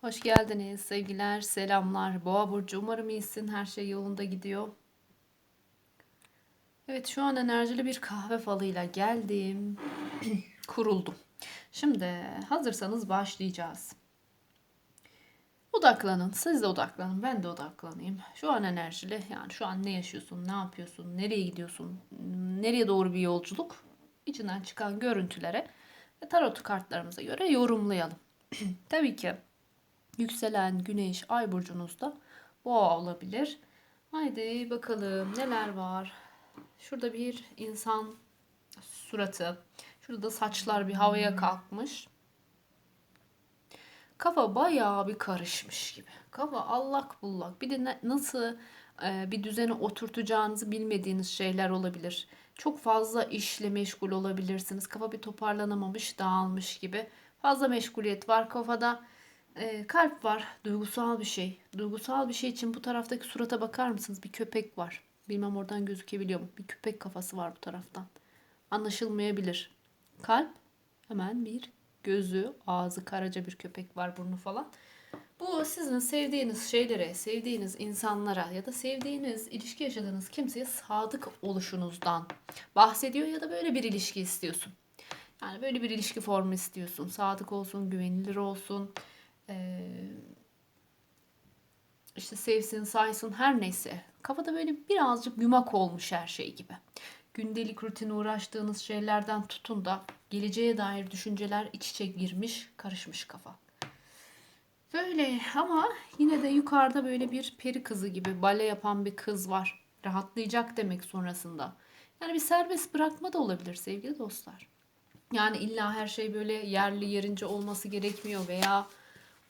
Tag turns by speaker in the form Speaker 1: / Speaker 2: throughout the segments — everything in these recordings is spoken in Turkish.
Speaker 1: Hoş geldiniz sevgiler, selamlar. Boğa burcu umarım iyisin, her şey yolunda gidiyor. Evet, şu an enerjili bir kahve falıyla geldim. Kuruldum. Şimdi hazırsanız başlayacağız. Odaklanın, siz de odaklanın, ben de odaklanayım. Şu an enerjili, yani şu an ne yaşıyorsun, ne yapıyorsun, nereye gidiyorsun, nereye doğru bir yolculuk? İçinden çıkan görüntülere ve tarot kartlarımıza göre yorumlayalım. Tabii ki Yükselen güneş ay burcunuzda boğa olabilir. Haydi bakalım neler var. Şurada bir insan suratı. Şurada da saçlar bir havaya kalkmış. Kafa bayağı bir karışmış gibi. Kafa allak bullak. Bir de nasıl e, bir düzene oturtacağınızı bilmediğiniz şeyler olabilir. Çok fazla işle meşgul olabilirsiniz. Kafa bir toparlanamamış, dağılmış gibi. Fazla meşguliyet var kafada. E, kalp var, duygusal bir şey. Duygusal bir şey için bu taraftaki surata bakar mısınız? Bir köpek var. Bilmem oradan gözükebiliyor mu? Bir köpek kafası var bu taraftan. Anlaşılmayabilir. Kalp hemen bir gözü, ağzı karaca bir köpek var, burnu falan. Bu sizin sevdiğiniz şeylere, sevdiğiniz insanlara ya da sevdiğiniz, ilişki yaşadığınız kimseye sadık oluşunuzdan bahsediyor ya da böyle bir ilişki istiyorsun. Yani böyle bir ilişki formu istiyorsun. Sadık olsun, güvenilir olsun. Ee, işte sevsin, saysın her neyse. Kafada böyle birazcık yumak olmuş her şey gibi. Gündelik rutin uğraştığınız şeylerden tutun da geleceğe dair düşünceler iç içe girmiş, karışmış kafa. Böyle ama yine de yukarıda böyle bir peri kızı gibi bale yapan bir kız var. Rahatlayacak demek sonrasında. Yani bir serbest bırakma da olabilir sevgili dostlar. Yani illa her şey böyle yerli yerince olması gerekmiyor veya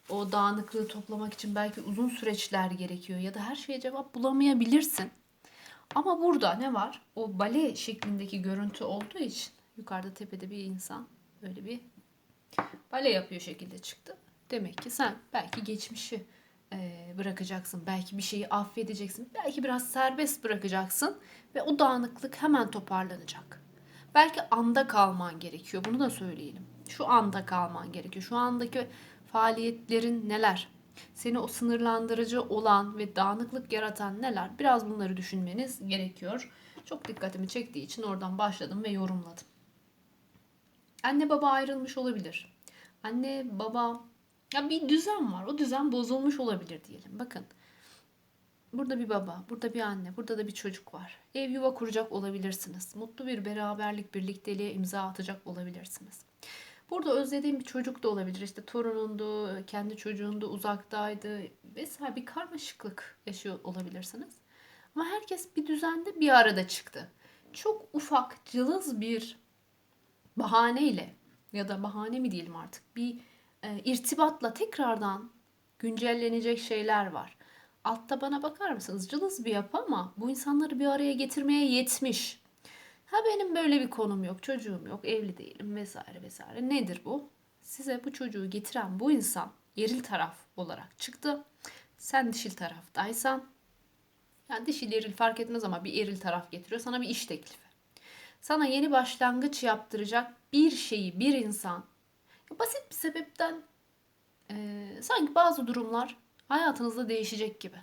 Speaker 1: o dağınıklığı toplamak için belki uzun süreçler gerekiyor ya da her şeye cevap bulamayabilirsin. Ama burada ne var? O bale şeklindeki görüntü olduğu için yukarıda tepede bir insan böyle bir bale yapıyor şekilde çıktı. Demek ki sen belki geçmişi e, bırakacaksın. Belki bir şeyi affedeceksin. Belki biraz serbest bırakacaksın ve o dağınıklık hemen toparlanacak. Belki anda kalman gerekiyor. Bunu da söyleyelim. Şu anda kalman gerekiyor. Şu andaki faaliyetlerin neler? Seni o sınırlandırıcı olan ve dağınıklık yaratan neler? Biraz bunları düşünmeniz gerekiyor. Çok dikkatimi çektiği için oradan başladım ve yorumladım. Anne baba ayrılmış olabilir. Anne baba ya bir düzen var. O düzen bozulmuş olabilir diyelim. Bakın. Burada bir baba, burada bir anne, burada da bir çocuk var. Ev yuva kuracak olabilirsiniz. Mutlu bir beraberlik, birlikteliğe imza atacak olabilirsiniz. Burada özlediğim bir çocuk da olabilir. İşte torunundu, kendi çocuğundu, uzaktaydı vesaire bir karmaşıklık yaşıyor olabilirsiniz. Ama herkes bir düzende bir arada çıktı. Çok ufak, cılız bir bahaneyle ya da bahane mi diyelim artık bir e, irtibatla tekrardan güncellenecek şeyler var. Altta bana bakar mısınız? Cılız bir yapı ama bu insanları bir araya getirmeye yetmiş. Ha benim böyle bir konum yok, çocuğum yok, evli değilim vesaire vesaire. Nedir bu? Size bu çocuğu getiren bu insan eril taraf olarak çıktı. Sen dişil taraftaysan, yani dişil eril fark etmez ama bir eril taraf getiriyor. Sana bir iş teklifi. Sana yeni başlangıç yaptıracak bir şeyi bir insan basit bir sebepten e, sanki bazı durumlar hayatınızda değişecek gibi.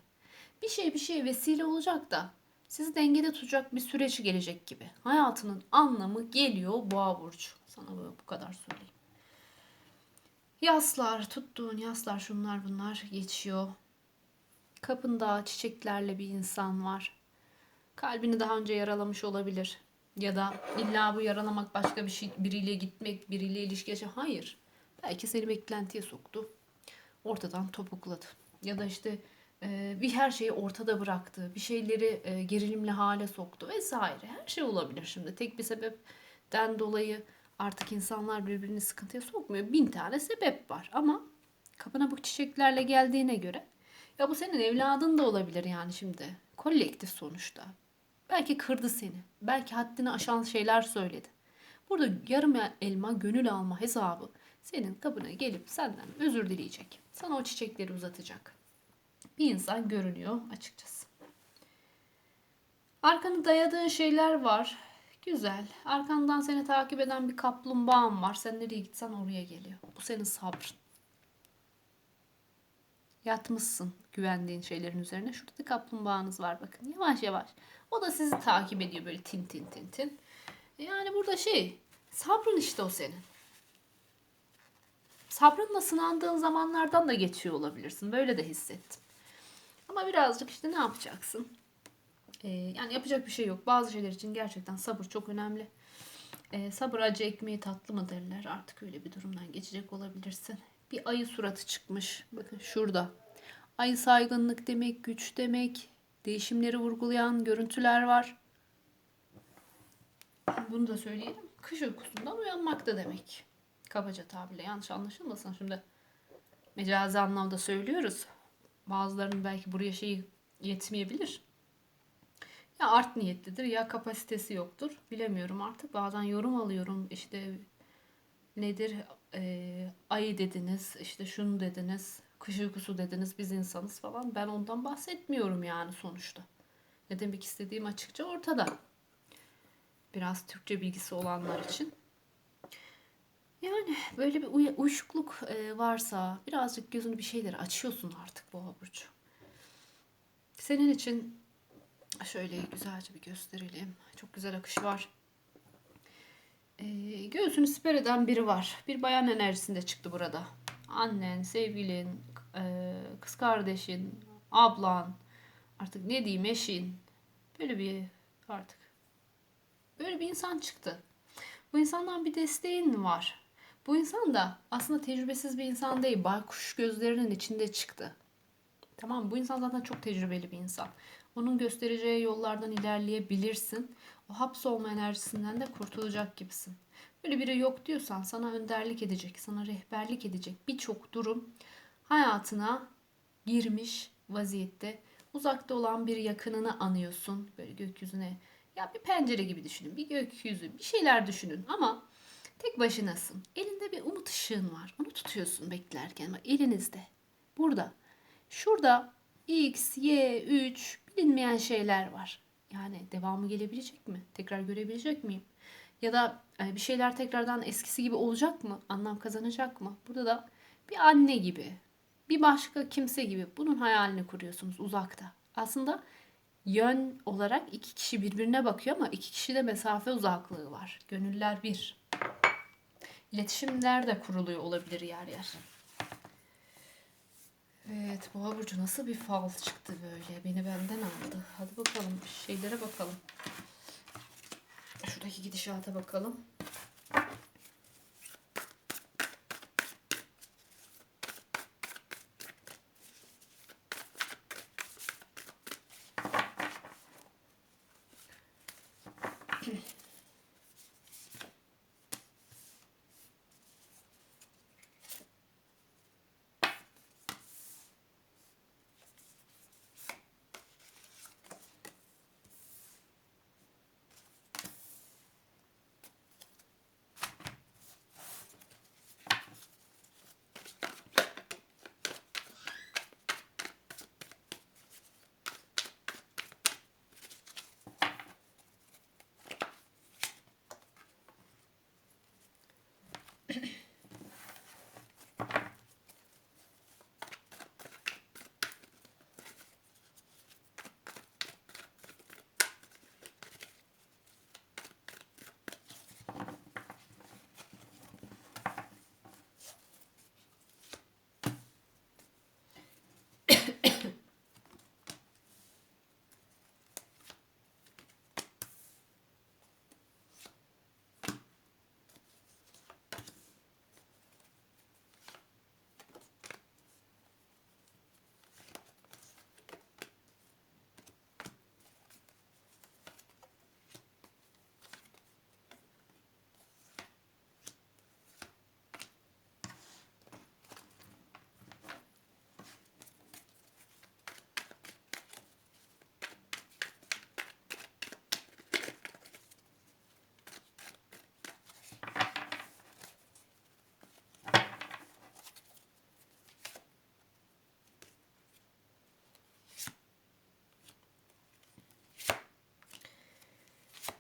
Speaker 1: Bir şey bir şeye vesile olacak da sizi dengede tutacak bir süreç gelecek gibi. Hayatının anlamı geliyor boğa burcu. Sana bu, bu kadar söyleyeyim. Yaslar, tuttuğun yaslar şunlar bunlar geçiyor. Kapında çiçeklerle bir insan var. Kalbini daha önce yaralamış olabilir. Ya da illa bu yaralamak başka bir şey, biriyle gitmek, biriyle ilişki yaşamak. Hayır. Belki seni beklentiye soktu. Ortadan topukladı. Ya da işte bir her şeyi ortada bıraktı. Bir şeyleri gerilimli hale soktu vesaire. Her şey olabilir şimdi. Tek bir sebepten dolayı artık insanlar birbirini sıkıntıya sokmuyor. Bin tane sebep var ama kapına bu çiçeklerle geldiğine göre ya bu senin evladın da olabilir yani şimdi. Kolektif sonuçta. Belki kırdı seni. Belki haddini aşan şeyler söyledi. Burada yarım elma gönül alma hesabı senin kapına gelip senden özür dileyecek. Sana o çiçekleri uzatacak. Bir insan görünüyor açıkçası. Arkanı dayadığın şeyler var. Güzel. Arkandan seni takip eden bir kaplumbağan var. Sen nereye gitsen oraya geliyor. Bu senin sabrın. Yatmışsın güvendiğin şeylerin üzerine. Şurada da kaplumbağanız var bakın. Yavaş yavaş. O da sizi takip ediyor böyle tin tin tin tin. Yani burada şey sabrın işte o senin. Sabrınla sınandığın zamanlardan da geçiyor olabilirsin. Böyle de hissettim. Ama birazcık işte ne yapacaksın? Ee, yani yapacak bir şey yok. Bazı şeyler için gerçekten sabır çok önemli. Ee, sabır acı ekmeği tatlı mı derler. Artık öyle bir durumdan geçecek olabilirsin. Bir ayı suratı çıkmış. Bakın şurada. Ayı saygınlık demek, güç demek. Değişimleri vurgulayan görüntüler var. Bunu da söyleyelim. Kış uykusundan uyanmak da demek. Kabaca tabirle yanlış anlaşılmasın. Şimdi mecazi anlamda söylüyoruz. Bazılarının belki buraya şeyi yetmeyebilir. Ya art niyetlidir ya kapasitesi yoktur. Bilemiyorum artık. Bazen yorum alıyorum. İşte nedir? Ee, ayı dediniz, işte şunu dediniz, kış uykusu dediniz, biz insanız falan. Ben ondan bahsetmiyorum yani sonuçta. Ne demek istediğim açıkça ortada. Biraz Türkçe bilgisi olanlar için. Yani böyle bir uy- uyuşukluk e, varsa birazcık gözünü bir şeyleri açıyorsun artık Boğa Burcu. Senin için şöyle güzelce bir gösterelim. Çok güzel akış var. E, göğsünü siper eden biri var. Bir bayan enerjisinde çıktı burada. Annen, sevgilin, e, kız kardeşin, ablan, artık ne diyeyim eşin. Böyle bir artık böyle bir insan çıktı. Bu insandan bir desteğin var. Bu insan da aslında tecrübesiz bir insan değil. Baykuş gözlerinin içinde çıktı. Tamam? Bu insan zaten çok tecrübeli bir insan. Onun göstereceği yollardan ilerleyebilirsin. O hapsolma enerjisinden de kurtulacak gibisin. Böyle biri yok diyorsan sana önderlik edecek, sana rehberlik edecek birçok durum hayatına girmiş vaziyette. Uzakta olan bir yakınını anıyorsun. Böyle gökyüzüne ya bir pencere gibi düşünün. Bir gökyüzü, bir şeyler düşünün ama tek başınasın. Elinde bir umut ışığın var. Onu tutuyorsun beklerken ama elinizde. Burada. Şurada X, Y, 3 bilinmeyen şeyler var. Yani devamı gelebilecek mi? Tekrar görebilecek miyim? Ya da e, bir şeyler tekrardan eskisi gibi olacak mı? Anlam kazanacak mı? Burada da bir anne gibi, bir başka kimse gibi bunun hayalini kuruyorsunuz uzakta. Aslında yön olarak iki kişi birbirine bakıyor ama iki kişide mesafe uzaklığı var. Gönüller bir. İletişimler de kuruluyor olabilir yer yer. Evet, Boğa Burcu nasıl bir fal çıktı böyle? Beni benden aldı. Hadi bakalım, şeylere bakalım. Şuradaki gidişata bakalım.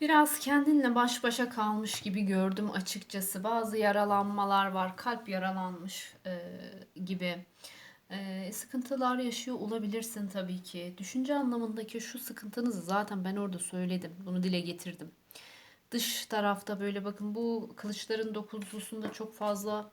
Speaker 1: Biraz kendinle baş başa kalmış gibi gördüm açıkçası. Bazı yaralanmalar var. Kalp yaralanmış e, gibi. Ee, sıkıntılar yaşıyor olabilirsin tabii ki. Düşünce anlamındaki şu sıkıntınızı zaten ben orada söyledim. Bunu dile getirdim. Dış tarafta böyle bakın bu kılıçların dokuzlusunda çok fazla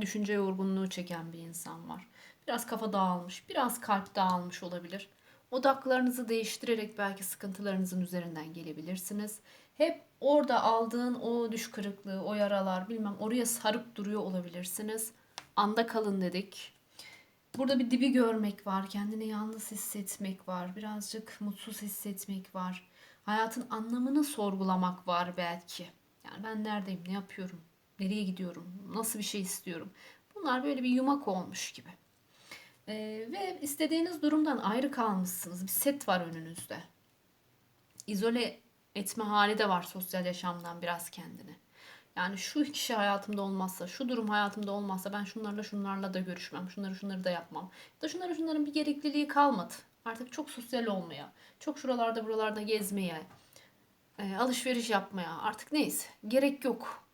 Speaker 1: düşünce yorgunluğu çeken bir insan var. Biraz kafa dağılmış, biraz kalp dağılmış olabilir. Odaklarınızı değiştirerek belki sıkıntılarınızın üzerinden gelebilirsiniz. Hep orada aldığın o düş kırıklığı, o yaralar bilmem oraya sarıp duruyor olabilirsiniz. Anda kalın dedik. Burada bir dibi görmek var, kendini yalnız hissetmek var, birazcık mutsuz hissetmek var. Hayatın anlamını sorgulamak var belki. Yani ben neredeyim, ne yapıyorum, nereye gidiyorum, nasıl bir şey istiyorum. Bunlar böyle bir yumak olmuş gibi. Ee, ve istediğiniz durumdan ayrı kalmışsınız. Bir set var önünüzde. İzole etme hali de var sosyal yaşamdan biraz kendini. Yani şu kişi hayatımda olmazsa, şu durum hayatımda olmazsa ben şunlarla şunlarla da görüşmem, şunları şunları da yapmam. Ya da şunların şunların bir gerekliliği kalmadı. Artık çok sosyal olmaya, çok şuralarda buralarda gezmeye, e, alışveriş yapmaya artık neyse gerek yok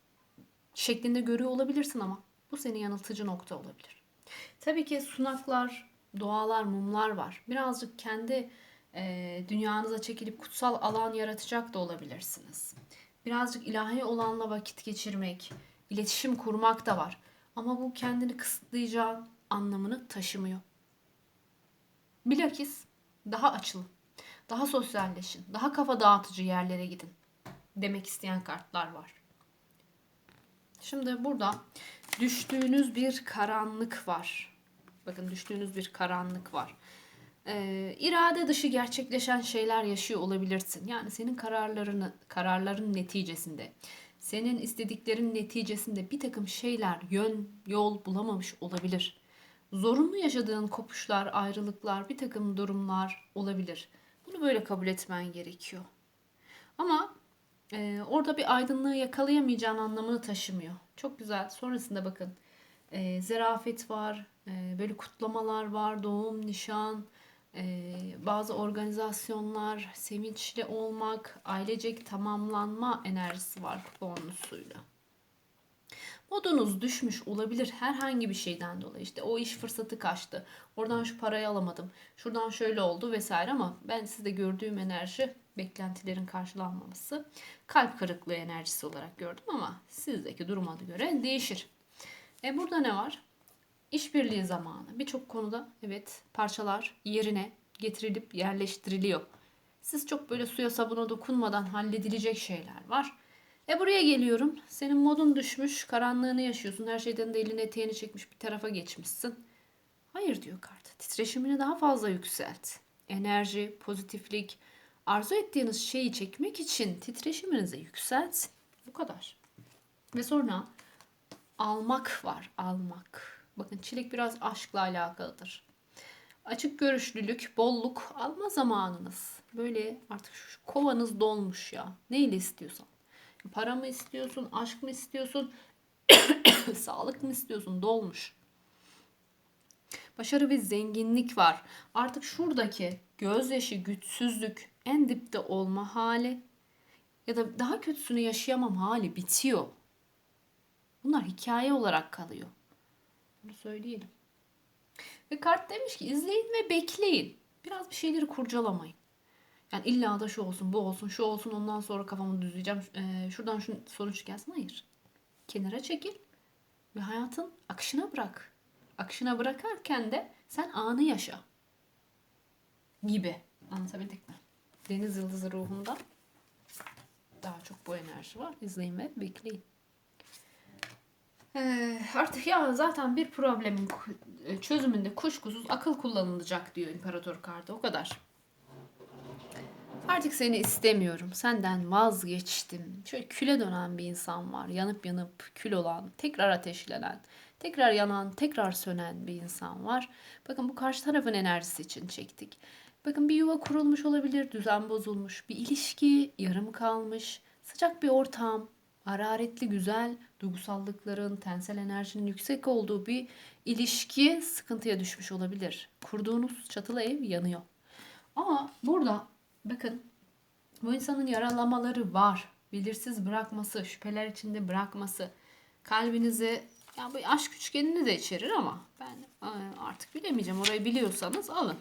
Speaker 1: şeklinde görüyor olabilirsin ama bu seni yanıltıcı nokta olabilir. Tabii ki sunaklar, dualar, mumlar var. Birazcık kendi e, dünyanıza çekilip kutsal alan yaratacak da olabilirsiniz. Birazcık ilahi olanla vakit geçirmek, iletişim kurmak da var. Ama bu kendini kısıtlayacağın anlamını taşımıyor. Bilakis daha açılın, daha sosyalleşin, daha kafa dağıtıcı yerlere gidin demek isteyen kartlar var. Şimdi burada düştüğünüz bir karanlık var. Bakın düştüğünüz bir karanlık var. Ee, irade dışı gerçekleşen şeyler yaşıyor olabilirsin. Yani senin kararlarını, kararların neticesinde, senin istediklerin neticesinde bir takım şeyler yön, yol bulamamış olabilir. Zorunlu yaşadığın kopuşlar, ayrılıklar, bir takım durumlar olabilir. Bunu böyle kabul etmen gerekiyor. Ama e, orada bir aydınlığı yakalayamayacağın anlamını taşımıyor. Çok güzel. Sonrasında bakın e, zerafet var, e, böyle kutlamalar var, doğum, nişan, e, bazı organizasyonlar, sevinçli olmak, ailecek tamamlanma enerjisi var bonusuyla. Modunuz düşmüş olabilir herhangi bir şeyden dolayı. İşte o iş fırsatı kaçtı. Oradan şu parayı alamadım. Şuradan şöyle oldu vesaire ama ben sizde gördüğüm enerji beklentilerin karşılanmaması. Kalp kırıklığı enerjisi olarak gördüm ama sizdeki duruma göre değişir. E burada ne var? İşbirliği zamanı. Birçok konuda evet parçalar yerine getirilip yerleştiriliyor. Siz çok böyle suya sabuna dokunmadan halledilecek şeyler var. E buraya geliyorum. Senin modun düşmüş, karanlığını yaşıyorsun. Her şeyden de elini eteğini çekmiş bir tarafa geçmişsin. Hayır diyor kart. Titreşimini daha fazla yükselt. Enerji, pozitiflik, arzu ettiğiniz şeyi çekmek için titreşiminizi yükselt. Bu kadar. Ve sonra almak var, almak. Bakın çilek biraz aşkla alakalıdır. Açık görüşlülük, bolluk alma zamanınız. Böyle artık şu kovanız dolmuş ya. Neyle istiyorsan. Para mı istiyorsun, aşk mı istiyorsun, sağlık mı istiyorsun dolmuş. Başarı ve zenginlik var. Artık şuradaki gözyaşı, güçsüzlük, en dipte olma hali ya da daha kötüsünü yaşayamam hali bitiyor. Bunlar hikaye olarak kalıyor. Bunu söyleyelim. Ve kart demiş ki izleyin ve bekleyin. Biraz bir şeyleri kurcalamayın. Yani illa da şu olsun, bu olsun, şu olsun ondan sonra kafamı düzleyeceğim. Ee, şuradan şu sonuç gelsin. Hayır. Kenara çekil ve hayatın akışına bırak. Akışına bırakarken de sen anı yaşa. Gibi. Anlatabildik mi? Deniz Yıldızı ruhunda daha çok bu enerji var. İzleyin ve bekleyin. Ee, artık ya zaten bir problemin çözümünde kuşkusuz akıl kullanılacak diyor İmparator kartı. O kadar. Artık seni istemiyorum. Senden vazgeçtim. Şöyle küle dönen bir insan var. Yanıp yanıp kül olan, tekrar ateşlenen, tekrar yanan, tekrar sönen bir insan var. Bakın bu karşı tarafın enerjisi için çektik. Bakın bir yuva kurulmuş olabilir, düzen bozulmuş, bir ilişki yarım kalmış, sıcak bir ortam, hararetli, güzel duygusallıkların, tensel enerjinin yüksek olduğu bir ilişki sıkıntıya düşmüş olabilir. Kurduğunuz çatılı ev yanıyor. Ama burada bakın bu insanın yaralamaları var. Belirsiz bırakması, şüpheler içinde bırakması, kalbinizi Ya bu aşk üçgenini de içerir ama ben e, artık bilemeyeceğim. Orayı biliyorsanız alın.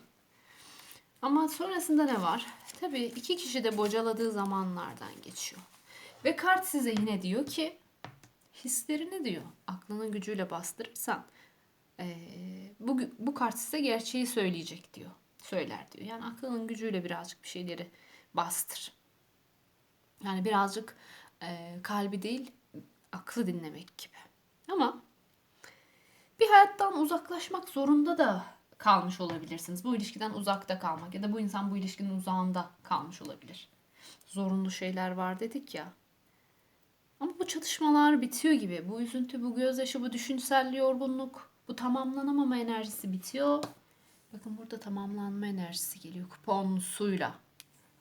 Speaker 1: Ama sonrasında ne var? Tabii iki kişi de bocaladığı zamanlardan geçiyor. Ve kart size yine diyor ki hislerini diyor. Aklının gücüyle bastırırsan eee, bu, bu kart size gerçeği söyleyecek diyor. Söyler diyor. Yani aklının gücüyle birazcık bir şeyleri bastır. Yani birazcık eee, kalbi değil aklı dinlemek gibi. Ama bir hayattan uzaklaşmak zorunda da kalmış olabilirsiniz. Bu ilişkiden uzakta kalmak ya da bu insan bu ilişkinin uzağında kalmış olabilir. Zorunlu şeyler var dedik ya. Ama bu çatışmalar bitiyor gibi. Bu üzüntü, bu gözyaşı, bu düşünsel yorgunluk, bu tamamlanamama enerjisi bitiyor. Bakın burada tamamlanma enerjisi geliyor kuponlusuyla.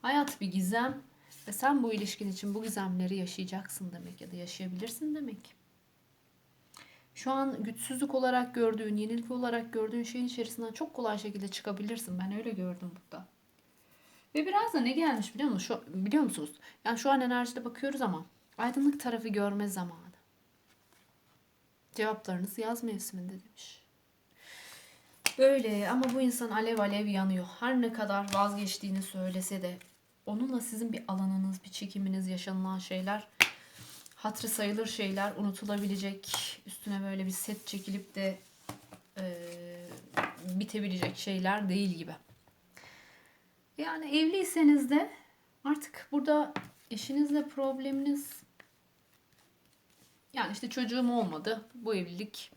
Speaker 1: Hayat bir gizem ve sen bu ilişkin için bu gizemleri yaşayacaksın demek ya da yaşayabilirsin demek. Şu an güçsüzlük olarak gördüğün, yenilgi olarak gördüğün şeyin içerisinden çok kolay şekilde çıkabilirsin. Ben öyle gördüm burada. Ve biraz da ne gelmiş biliyor musunuz? Şu, biliyor musunuz? Yani şu an enerjide bakıyoruz ama aydınlık tarafı görme zamanı. Cevaplarınız yaz mevsiminde demiş. Böyle ama bu insan alev alev yanıyor. Her ne kadar vazgeçtiğini söylese de onunla sizin bir alanınız, bir çekiminiz, yaşanılan şeyler hatırı sayılır şeyler unutulabilecek, üstüne böyle bir set çekilip de eee, bitebilecek şeyler değil gibi. Yani evliyseniz de artık burada eşinizle probleminiz yani işte çocuğum olmadı. Bu evlilik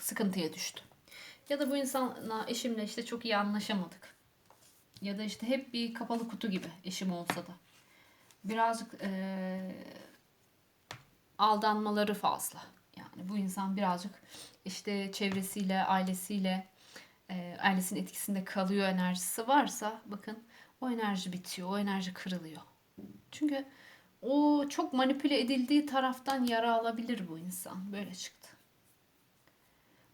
Speaker 1: sıkıntıya düştü. Ya da bu insanla eşimle işte çok iyi anlaşamadık. Ya da işte hep bir kapalı kutu gibi eşim olsa da. Birazcık eee, aldanmaları fazla. Yani bu insan birazcık işte çevresiyle, ailesiyle, e, ailesinin etkisinde kalıyor enerjisi varsa bakın o enerji bitiyor, o enerji kırılıyor. Çünkü o çok manipüle edildiği taraftan yara alabilir bu insan. Böyle çıktı.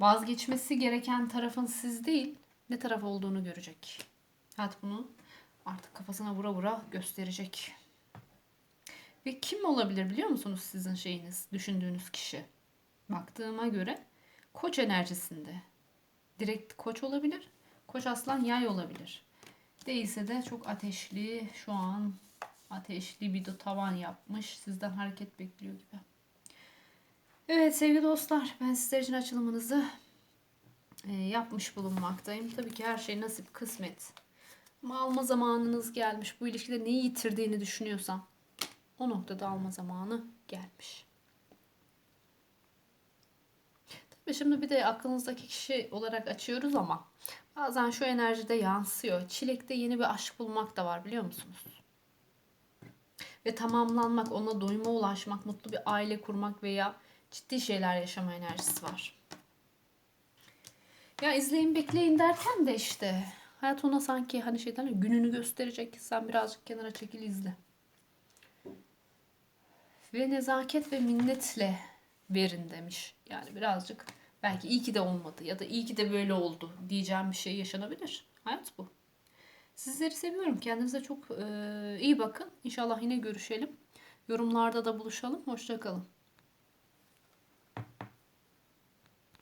Speaker 1: Vazgeçmesi gereken tarafın siz değil, ne taraf olduğunu görecek. Hayat bunu artık kafasına vura vura gösterecek. Ve kim olabilir biliyor musunuz sizin şeyiniz, düşündüğünüz kişi? Baktığıma göre koç enerjisinde. Direkt koç olabilir. Koç aslan yay olabilir. Değilse de çok ateşli şu an ateşli bir de tavan yapmış. Sizden hareket bekliyor gibi. Evet sevgili dostlar ben sizler için açılımınızı e, yapmış bulunmaktayım. Tabii ki her şey nasip kısmet. Ama alma zamanınız gelmiş. Bu ilişkide neyi yitirdiğini düşünüyorsan o noktada alma zamanı gelmiş. Tabii şimdi bir de aklınızdaki kişi olarak açıyoruz ama bazen şu enerjide yansıyor. Çilekte yeni bir aşk bulmak da var biliyor musunuz? Ve tamamlanmak, ona doyuma ulaşmak, mutlu bir aile kurmak veya ciddi şeyler yaşama enerjisi var. Ya izleyin bekleyin derken de işte hayat ona sanki hani şeyden gününü gösterecek. Sen birazcık kenara çekil izle. Ve nezaket ve minnetle verin demiş. Yani birazcık belki iyi ki de olmadı ya da iyi ki de böyle oldu diyeceğim bir şey yaşanabilir. Hayat bu. Sizleri seviyorum. Kendinize çok e, iyi bakın. İnşallah yine görüşelim. Yorumlarda da buluşalım. Hoşçakalın.